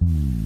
Mm-hmm.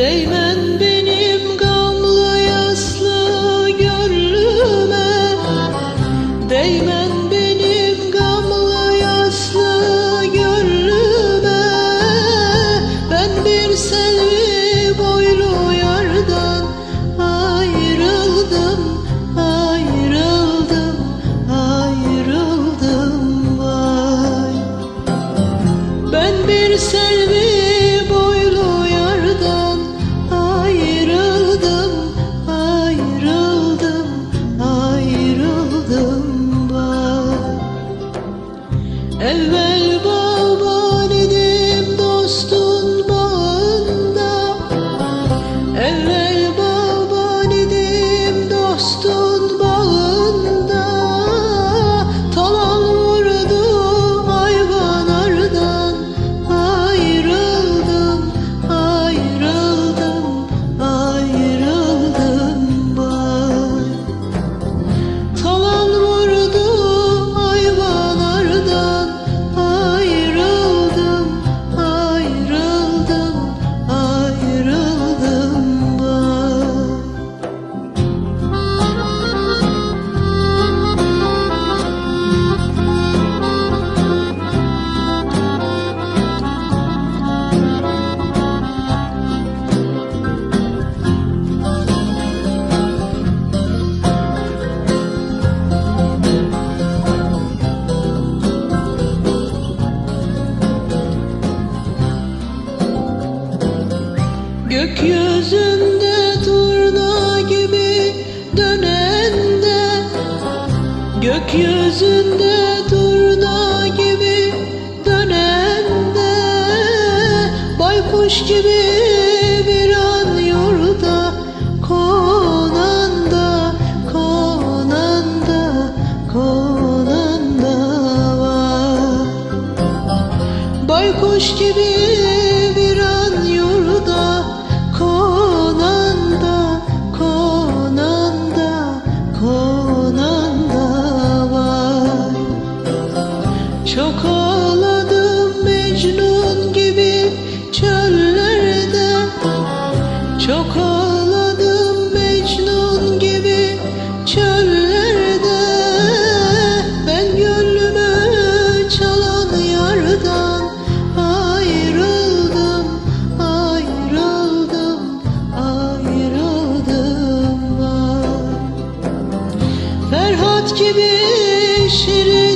Değmen benim gamlı yaslı gönlüme. Değmen benim gamlı yaslı gönlüme. Ben bir selvi boylu yardan ayrıldım Ayrıldım, ayrıldım. Vay. Ben bir selvi Gökyüzünde turna gibi dönende Gökyüzünde turna gibi dönende Baykuş gibi bir an yurda konanda Konanda, konanda var. Baykuş gibi gibi şirin